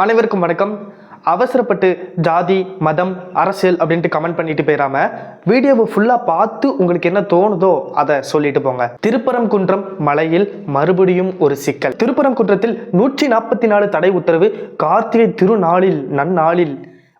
அனைவருக்கும் வணக்கம். அவசரப்பட்டு ஜாதி மதம் அரசியல் அப்படின்ட்டு கமெண்ட் பண்ணிட்டு போயிடாம வீடியோவை ஃபுல்லாக பார்த்து உங்களுக்கு என்ன தோணுதோ அதை சொல்லிட்டு போங்க. திருப்பரங்குன்றம் மலையில் மறுபடியும் ஒரு சிக்கல். திருப்பரங்குன்றத்தில் நூற்றி நாற்பத்தி நாலு தடை உத்தரவு கார்த்திகை திருநாளில் நன்னாளில்.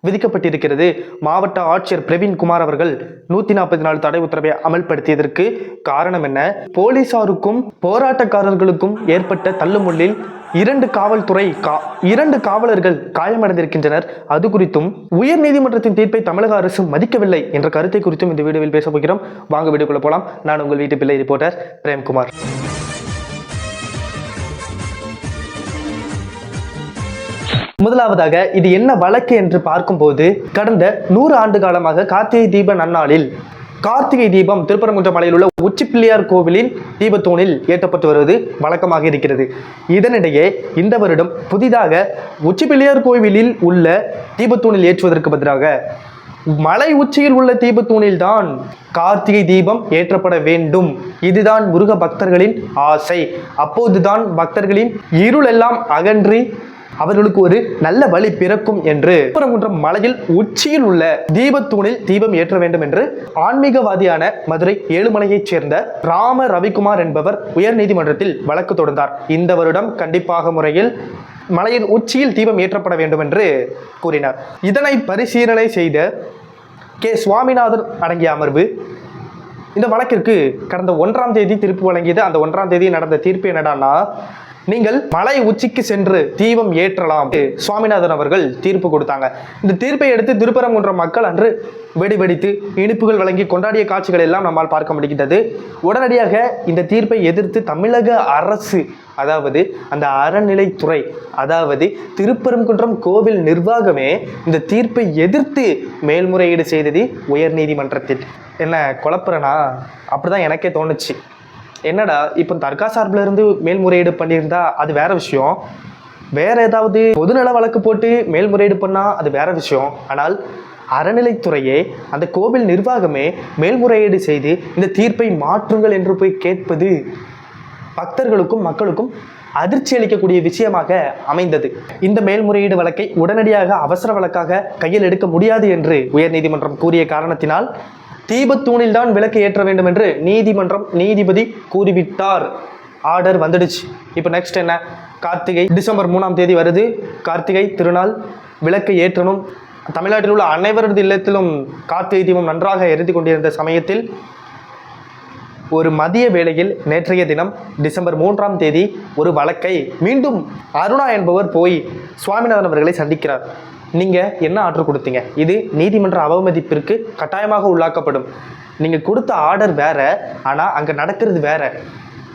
விதிக்கப்பட்டிருக்கிறது. மாவட்ட ஆட்சியர் பிரவீன்குமார் அவர்கள் நூத்தி நாற்பத்தி நாலு தடை உத்தரவை அமல்படுத்தியதற்கு காரணம் என்ன? போலீசாருக்கும் போராட்டக்காரர்களுக்கும் ஏற்பட்ட தள்ளுமுள்ளில் இரண்டு காவல்துறை கா- இரண்டு காவலர்கள் காயமடைந்திருக்கின்றனர். அது குறித்தும் உயர் நீதிமன்றத்தின் தீர்ப்பை தமிழக அரசு மதிக்கவில்லை என்ற கருத்தை குறித்தும் இந்த வீடியோவில் பேச போகிறோம். வாங்க வீடியோக்குள்ள போலாம். நான் உங்கள் வீட்டு பிள்ளை ரிப்போர்ட்டர் பிரேம்குமார். முதலாவதாக இது என்ன வழக்கு என்று பார்க்கும்போது கடந்த நூறு ஆண்டு காலமாக கார்த்திகை தீப நன்னாளில் கார்த்திகை தீபம் திருப்பரங்குன்ற மலையில் உள்ள உச்சிப்பிள்ளையார் கோவிலின் தீபத்தூணில் ஏற்றப்பட்டு வருவது வழக்கமாக இருக்கிறது. இதனிடையே இந்த வருடம் புதிதாக உச்சிப்பிள்ளையார் கோவிலில் உள்ள தீபத்தூணில் ஏற்றுவதற்கு பதிலாக மலை உச்சியில் உள்ள தீபத்தூணில் தான் கார்த்திகை தீபம் ஏற்றப்பட வேண்டும். இதுதான் முருக பக்தர்களின் ஆசை. அப்போதுதான் பக்தர்களின் இருளெல்லாம் அகன்றி அவர்களுக்கு ஒரு நல்ல வழி பிறக்கும் என்று. திருப்பரங்குன்றம் மலையில் உச்சியில் உள்ள தீபத்தூணில் தீபம் ஏற்ற வேண்டும் என்று ஆன்மீகவாதியான மதுரை ஏழுமலையைச் சேர்ந்த ராம ரவிக்குமார் என்பவர் உயர்நீதிமன்றத்தில் வழக்கு தொடர்ந்தார் இந்த வருடம் கண்டிப்பாக முறையில் மலையின் உச்சியில் தீபம் ஏற்றப்பட வேண்டும் என்று கூறினார். இதனை பரிசீலனை செய்த கே. சுவாமிநாதன் அடங்கிய அமர்வு இந்த வழக்கிற்கு கடந்த ஒன்றாம் தேதி தீர்ப்பு வழங்கியது. அந்த ஒன்றாம் தேதி நடந்த தீர்ப்பு என்னடான்னா நீங்கள் மலை உச்சிக்கு சென்று தீபம் ஏற்றலாம். சுவாமிநாதன் அவர்கள் தீர்ப்பு கொடுத்தாங்க. இந்த தீர்ப்பை எடுத்து திருப்பரங்குன்றம் மக்கள் அன்று வெடி வெடித்து இனிப்புகள் வழங்கி கொண்டாடிய காட்சிகள் எல்லாம் நம்மால் பார்க்க முடிகின்றது. உடனடியாக இந்த தீர்ப்பை எதிர்த்து தமிழக அரசு அதாவது அந்த அறநிலைத்துறை அதாவது திருப்பரங்குன்றம் கோவில் நிர்வாகமே இந்த தீர்ப்பை எதிர்த்து மேல்முறையீடு செய்தது உயர்நீதிமன்றத்தில். என்ன குழப்பறனா? அப்படிதான் எனக்கே தோணுச்சு. என்னடா இப்போ தர்கா சார்பில் இருந்து மேல்முறையீடு பண்ணியிருந்தா அது வேற விஷயம். வேற ஏதாவது பொதுநல வழக்கு போட்டு மேல்முறையீடு பண்ணால் அது வேற விஷயம். ஆனால் அறநிலைத்துறையே அந்த கோவில் நிர்வாகமே மேல்முறையீடு செய்து இந்த தீர்ப்பை மாற்றுங்கள் என்று போய் கேட்பது பக்தர்களுக்கும் மக்களுக்கும் அதிர்ச்சி அளிக்கக்கூடிய விஷயமாக அமைந்தது. இந்த மேல்முறையீடு வழக்கை உடனடியாக அவசர வழக்காக கையில் எடுக்க முடியாது என்று உயர்நீதிமன்றம் கூறிய காரணத்தினால் தீபத்தூணில் தான் விளக்கு ஏற்ற வேண்டும் என்று நீதிமன்றம் நீதிபதி கூறிவிட்டார். ஆர்டர் வந்துடுச்சு. இப்போ நெக்ஸ்ட் என்ன? கார்த்திகை டிசம்பர் மூணாம் தேதி வருது. கார்த்திகை திருநாள் விளக்கை ஏற்றணும். தமிழ்நாட்டில் உள்ள அனைவரது இல்லத்திலும் கார்த்திகை தீபம் நன்றாக எரிந்து கொண்டிருந்த சமயத்தில் ஒரு மதிய வேளையில் நேற்றைய தினம் டிசம்பர் மூன்றாம் தேதி ஒரு வழக்கை மீண்டும் அருணா என்பவர் போய் சுவாமிநாதன் அவர்களை சந்திக்கிறார். நீங்கள் என்ன ஆர்டர் கொடுத்தீங்க? இது நீதிமன்ற அவமதிப்பிற்கு கட்டாயமாக உள்ளாக்கப்படும். நீங்கள் கொடுத்த ஆர்டர் வேற ஆனால் அங்கே நடக்கிறது வேற.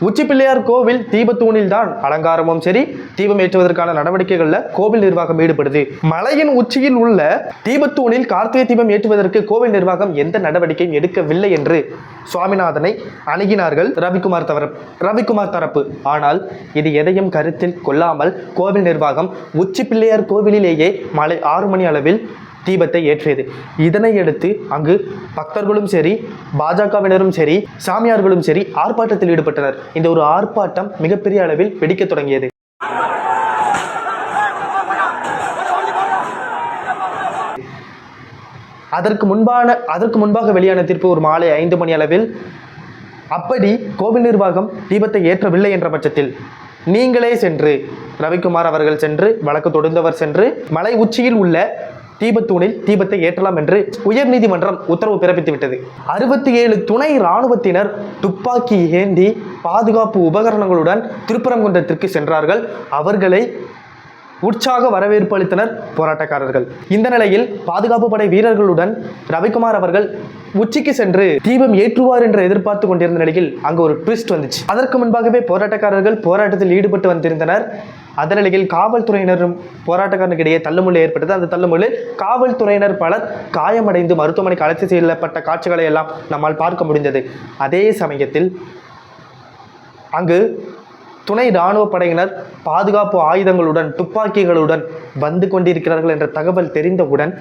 உச்சி பிள்ளையார் கோவில் தீபத்தூணில் தான் அலங்காரமும் சரி தீபம் ஏற்றுவதற்கான நடவடிக்கைகள்ல கோவில் நிர்வாகம் ஈடுபடுது. மலையின் உச்சியில் உள்ள தீபத்தூணில் கார்த்திகை தீபம் ஏற்றுவதற்கு கோவில் நிர்வாகம் எந்த நடவடிக்கையும் எடுக்கவில்லை என்று சுவாமிநாதனை அணுகினார்கள் ரவிக்குமார் தரப்பு ரவிக்குமார் தரப்பு. ஆனால் இது எதையும் கருத்தில் கொள்ளாமல் கோவில் நிர்வாகம் உச்சி பிள்ளையார் கோவிலிலேயே மாலை ஆறு மணி அளவில் தீபத்தை ஏற்றியது. இதனை அடுத்து அங்கு பக்தர்களும் சரி பாஜகவினரும் சரி சாமியார்களும் சரி ஆர்ப்பாட்டத்தில் ஈடுபட்டனர். இந்த ஒரு ஆர்ப்பாட்டம் மிகப்பெரிய அளவில் வெடிக்க தொடங்கியது. அதற்கு முன்பான அதற்கு முன்பாக வெளியான தீர்ப்பு ஒரு மாலை ஐந்து மணி அளவில் அப்படி கோவில் நிர்வாகம் தீபத்தை ஏற்றவில்லை என்ற பட்சத்தில் நீங்களே சென்று ரவிக்குமார் அவர்கள் சென்று வழக்கு தொடுந்தவர் சென்று மலை உச்சியில் உள்ள தீபத்தூணில் தீபத்தை ஏற்றலாம் என்று உயர்நீதிமன்றம் உத்தரவு பிறப்பித்து விட்டது அறுபத்தி ஏழு துணை இராணுவத்தினர் துப்பாக்கி ஏந்தி பாதுகாப்பு உபகரணங்களுடன் திருப்பரங்குன்றத்திற்கு சென்றார்கள். அவர்களை உற்சாக வரவேற்பு அளித்தனர் போராட்டக்காரர்கள். இந்த நிலையில் பாதுகாப்பு படை வீரர்களுடன் ரவிக்குமார் அவர்கள் உச்சிக்கு சென்று தீபம் ஏற்றுவார் என்று எதிர்பார்த்து கொண்டிருந்த நிலையில் அங்கு ஒரு ட்விஸ்ட் வந்துச்சு. அதற்கு முன்பாகவே போராட்டக்காரர்கள் போராட்டத்தில் ஈடுபட்டு வந்திருந்தனர். அதன் நிலையில் காவல்துறையினரும் போராட்டக்காரனுக்கு இடையே ஏற்பட்டது. அந்த தள்ளுமுள்ளில் காவல்துறையினர் பலர் காயமடைந்து மருத்துவமனைக்கு அழைத்து செல்லப்பட்ட காட்சிகளை எல்லாம் நம்மால் பார்க்க முடிந்தது. அதே சமயத்தில் அங்கு துணை இராணுவ படையினர் பாதுகாப்பு ஆயுதங்களுடன் துப்பாக்கிகளுடன் வந்து கொண்டிருக்கிறார்கள் என்ற தகவல் தெரிந்தவுடன்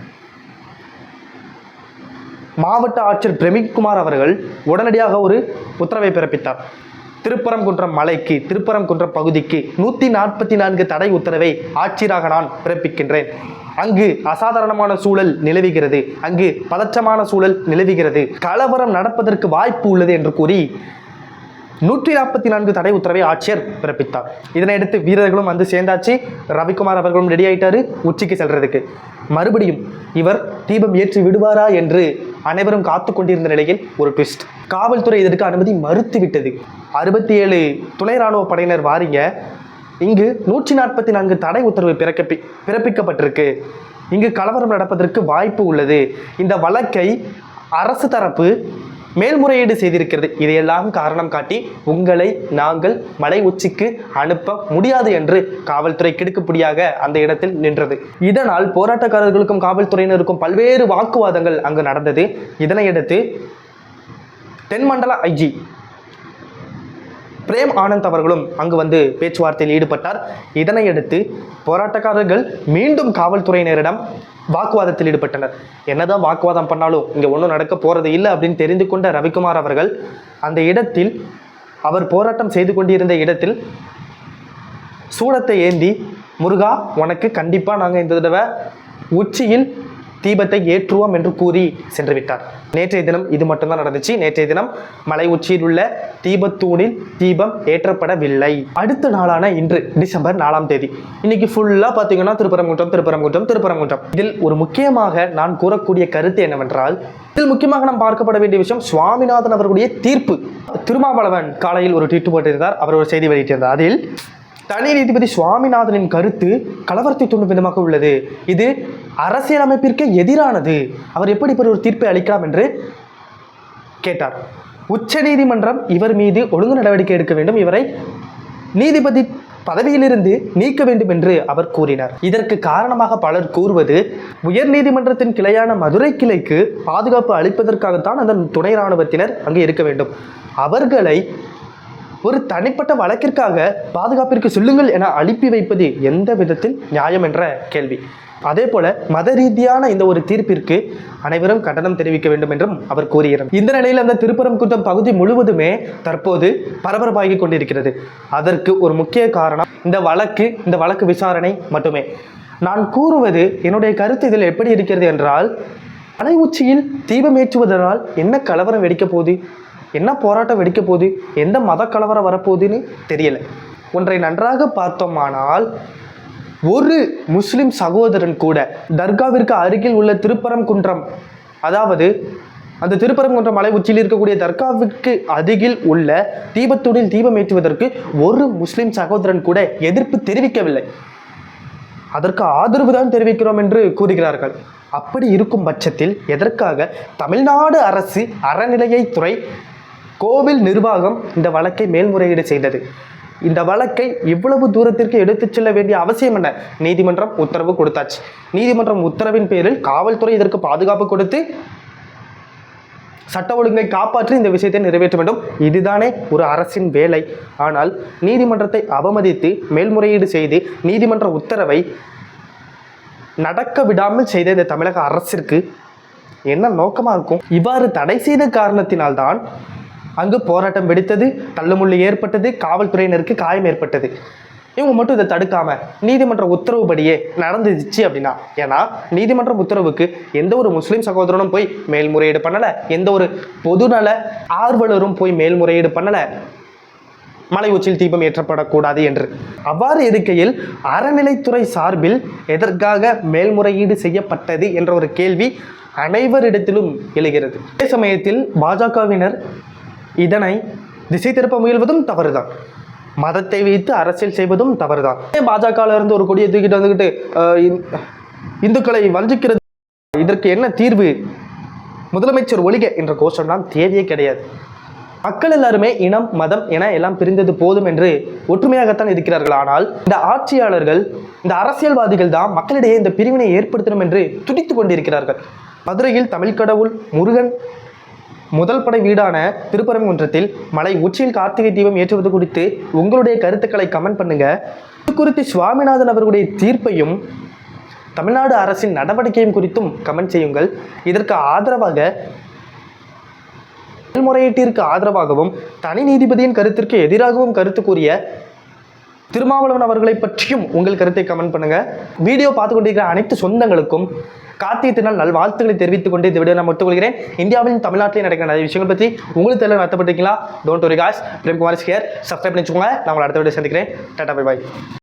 மாவட்ட ஆட்சியர் பிரமிக்குமார் அவர்கள் உடனடியாக ஒரு உத்தரவை பிறப்பித்தார். திருப்பரங்குன்றம் மலைக்கு திருப்பரங்குன்றம் பகுதிக்கு நூற்றி நாற்பத்தி நான்கு தடை உத்தரவை ஆட்சியராக நான் பிறப்பிக்கின்றேன். அங்கு அசாதாரணமான சூழல் நிலவுகிறது. அங்கு பதற்றமான சூழல் நிலவுகிறது. கலவரம் நடப்பதற்கு வாய்ப்பு உள்ளது என்று கூறி நூற்றி நாற்பத்தி நான்கு தடை உத்தரவை ஆட்சியர் பிறப்பித்தார். இதனையடுத்து வீரர்களும் வந்து சேர்ந்தாச்சு. ரவிக்குமார் அவர்களும் ரெடி ஆயிட்டாரு. உச்சிக்கு செல்றதுக்கு. மறுபடியும் இவர் தீபம் ஏற்றி விடுவாரா என்று அனைவரும் காத்து கொண்டிருந்த நிலையில் ஒரு ட்விஸ்ட் காவல்துறை இதற்கு அனுமதி மறுத்துவிட்டது. அறுபத்தி ஏழு துணை ராணுவ படையினர் வாரிங்க. இங்கு நூற்றி நாற்பத்தி நான்கு தடை உத்தரவு பிறக்கப்பி பிறப்பிக்கப்பட்டிருக்கு. இங்கு கலவரம் நடப்பதற்கு வாய்ப்பு உள்ளது. இந்த வழக்கை அரசு தரப்பு மேல்முறையீடு செய்திருக்கிறது. இதையெல்லாம் காரணம் காட்டி உங்களை நாங்கள் மலை உச்சிக்கு அனுப்ப முடியாது என்று காவல்துறை கிடுக்குப்படியாக அந்த இடத்தில் நின்றது. இதனால் போராட்டக்காரர்களுக்கும் காவல்துறையினருக்கும் பல்வேறு வாக்குவாதங்கள் அங்கு நடந்தது. இதனையடுத்து தென்மண்டல ஐஜி பிரேம் ஆனந்த் அவர்களும் அங்கு வந்து பேச்சுவார்த்தையில் ஈடுபட்டார். இதனையடுத்து போராட்டக்காரர்கள் மீண்டும் காவல்துறையினரிடம் வாக்குவாதத்தில் ஈடுபட்டனர். என்னதான் வாக்குவாதம் பண்ணாலும் இங்கே ஒன்றும் நடக்க போகிறது இல்லை அப்படின்னு தெரிந்து கொண்ட ரவிக்குமார் அவர்கள் அந்த இடத்தில் அவர் போராட்டம் செய்து கொண்டிருந்த இடத்தில் சூடத்தை ஏந்தி முருகா உனக்கு கண்டிப்பாக நாங்கள் இந்த தடவை உச்சியில் தீபத்தை ஏற்றுவோம் என்று கூறி சென்று விட்டார். நேற்றைய தினம் இது மட்டும்தான் நடந்துச்சு. நேற்றைய தினம் மலை உச்சியில் உள்ள தீபத்தூணில் தீபம் ஏற்றப்படவில்லை. அடுத்த நாளான இன்று டிசம்பர் நாலாம் தேதி. இன்னைக்கு ஃபுல்லாக பார்த்தீங்கன்னா திருப்பரங்குன்றம் திருப்பரங்குன்றம் திருப்பரங்குன்றம். இதில் ஒரு முக்கியமாக நான் கூறக்கூடிய கருத்து என்னவென்றால் இதில் முக்கியமாக நாம் பார்க்கப்பட வேண்டிய விஷயம் சுவாமிநாதன் அவர்களுடைய தீர்ப்பு. திருமாவளவன் காலையில் ஒரு ட்வீட் போட்டிருந்தார். அவர் ஒரு செய்தி வெளியிட்டிருந்தார். அதில் தனி நீதிபதி சுவாமிநாதனின் கருத்து கலவரத்தை தூண்டும் விதமாக உள்ளது. இது அரசியலமைப்பிற்கு எதிரானது. அவர் எப்படி இப்படி ஒரு தீர்ப்பை அளிக்கலாம் என்று கேட்டார். உச்சநீதிமன்றம் இவர் மீது ஒழுங்கு நடவடிக்கை எடுக்க வேண்டும். இவரை நீதிபதி பதவியிலிருந்து நீக்க வேண்டும் என்று அவர் கூறினார். இதற்கு காரணமாக பலர் கூறுவது உயர் நீதிமன்றத்தின் கிளையான மதுரை கிளைக்கு பாதுகாப்பு அளிப்பதற்காகத்தான் அந்த துணை ராணுவத்தினர் அங்கு இருக்க வேண்டும். அவர்களை ஒரு தனிப்பட்ட வழக்கிற்காக பாதுகாப்பிற்கு சொல்லுங்கள் என அனுப்பி வைப்பது எந்த விதத்தில் நியாயம் என்ற கேள்வி. அதே போல மத ரீதியான இந்த ஒரு தீர்ப்பிற்கு அனைவரும் கண்டனம் தெரிவிக்க வேண்டும் என்றும் அவர் கூறுகிறார். இந்த நிலையில் அந்த திருப்பரங்குன்றம் பகுதி முழுவதுமே தற்போது பரபரப்பாகி கொண்டிருக்கிறது. அதற்கு ஒரு முக்கிய காரணம் இந்த வழக்கு இந்த வழக்கு விசாரணை மட்டுமே. நான் கூறுவது என்னுடைய கருத்து இதில் எப்படி இருக்கிறது என்றால் அலை உச்சியில் தீபம் ஏற்றுவதனால் என்ன கலவரம் வெடிக்க போகுது? என்ன போராட்டம் வெடிக்க போகுது? எந்த மத கலவரம் வரப்போகுதுன்னு தெரியலை. ஒன்றை நன்றாக பார்த்தோமானால் ஒரு முஸ்லிம் சகோதரன் கூட தர்காவிற்கு அருகில் உள்ள திருப்பரங்குன்றம் அதாவது அந்த திருப்பரங்குன்றம் மலை உச்சியில் இருக்கக்கூடிய தர்காவிற்கு அருகில் உள்ள தீபத்தூணில் தீபம் ஏற்றுவதற்கு ஒரு முஸ்லிம் சகோதரன் கூட எதிர்ப்பு தெரிவிக்கவில்லை. அதற்கு ஆதரவு தான் தெரிவிக்கிறோம் என்று கூறுகிறார்கள். அப்படி இருக்கும் பட்சத்தில் எதற்காக தமிழ்நாடு அரசு அறநிலையத்துறை கோவில் நிர்வாகம் இந்த வழக்கை மேல்முறையீடு செய்தது? இந்த வழக்கை இவ்வளவு தூரத்திற்கு எடுத்துச் செல்ல வேண்டிய அவசியம் என்ன? நீதிமன்றம் உத்தரவு கொடுத்தாச்சு. நீதிமன்றம் உத்தரவின் பேரில் காவல்துறை இதற்கு பாதுகாப்பு கொடுத்து சட்ட ஒழுங்கை காப்பாற்றி இந்த விஷயத்தை நிறைவேற்ற வேண்டும். இதுதானே ஒரு அரசின் வேலை. ஆனால் நீதிமன்றத்தை அவமதித்து மேல்முறையீடு செய்து நீதிமன்ற உத்தரவை நடக்க விடாமல் செய்த இந்த தமிழக அரசிற்கு என்ன நோக்கமாக இருக்கும்? இவ்வாறு தடை செய்த காரணத்தினால்தான் அங்கு போராட்டம் வெடித்தது தள்ளுமுள்ளு ஏற்பட்டது காவல்துறையினருக்கு காயம் ஏற்பட்டது. இவங்க மட்டும் இதை தடுக்காம நீதிமன்ற உத்தரவுப்படியே நடந்துச்சு அப்படின்னா ஏன்னா நீதிமன்ற உத்தரவுக்கு எந்த ஒரு முஸ்லீம் சகோதரனும் போய் மேல்முறையீடு பண்ணலை எந்த ஒரு பொதுநல ஆர்வலரும் போய் மேல்முறையீடு பண்ணலை. மலை உச்சியில் தீபம் ஏற்றப்படக்கூடாது என்று. அவ்வாறு இருக்கையில் அறநிலைத்துறை சார்பில் எதற்காக மேல்முறையீடு செய்யப்பட்டது என்ற ஒரு கேள்வி அனைவரிடத்திலும் எழுகிறது. அதே சமயத்தில் பாஜகவினர் இதனை திசை திருப்ப முயல்வதும் தவறுதான். மதத்தை வைத்து அரசியல் செய்வதும் தவறுதான். பாஜகவில் இருந்து ஒரு கொடியை தூக்கிட்டு வந்துக்கிட்டு இந்- இந்துக்களை வஞ்சிக்கிறது? இதற்கு என்ன தீர்வு? முதலமைச்சர் ஒழிக என்ற கோஷம் தான் தேவையே கிடையாது. மக்கள் எல்லாருமே இனம் மதம் என எல்லாம் பிரிந்தது போதும் என்று ஒற்றுமையாகத்தான் இருக்கிறார்கள். ஆனால் இந்த ஆட்சியாளர்கள் இந்த அரசியல்வாதிகள் தான் மக்களிடையே இந்த பிரிவினை ஏற்படுத்தணும் என்று துடித்து கொண்டிருக்கிறார்கள். மதுரையில் தமிழ் கடவுள் முருகன் முதல் படை வீடான திருப்பரங்குன்றத்தில் மலை உச்சியில் கார்த்திகை தீபம் ஏற்றுவது குறித்து உங்களுடைய கருத்துக்களை கமெண்ட் பண்ணுங்க. இது குறித்து சுவாமிநாதன் அவர்களுடைய தீர்ப்பையும் தமிழ்நாடு அரசின் நடவடிக்கையும் குறித்தும் கமெண்ட் செய்யுங்கள். இதற்கு ஆதரவாக மேல்முறையீட்டிற்கு ஆதரவாகவும் தனி நீதிபதியின் கருத்திற்கு எதிராகவும் கருத்து கூறிய திருமாவளவன் அவர்களை பற்றியும் உங்கள் கருத்தை கமெண்ட் பண்ணுங்க. வீடியோ பார்த்து கொண்டிருக்கிற அனைத்து சொந்தங்களுக்கும் கார்த்திகை திருநாள் நல் வாழ்த்துக்களை தெரிவித்துக் கொண்டு இந்த வீடியோ நான் ஒத்துக்கொள்கிறேன் இந்தியாவிலும் தமிழ்நாட்டிலையும் நடக்கிற நிறைய விஷயங்கள் பற்றி உங்களுக்கு தெரியல நடத்தப்பட்டிருக்கீங்களா don't worry cause Premkumar here subscribe பண்ணிச்சுக்கோங்க நான் உங்களை அடுத்த வீடியோ சந்திக்கிறேன். Tata bye bye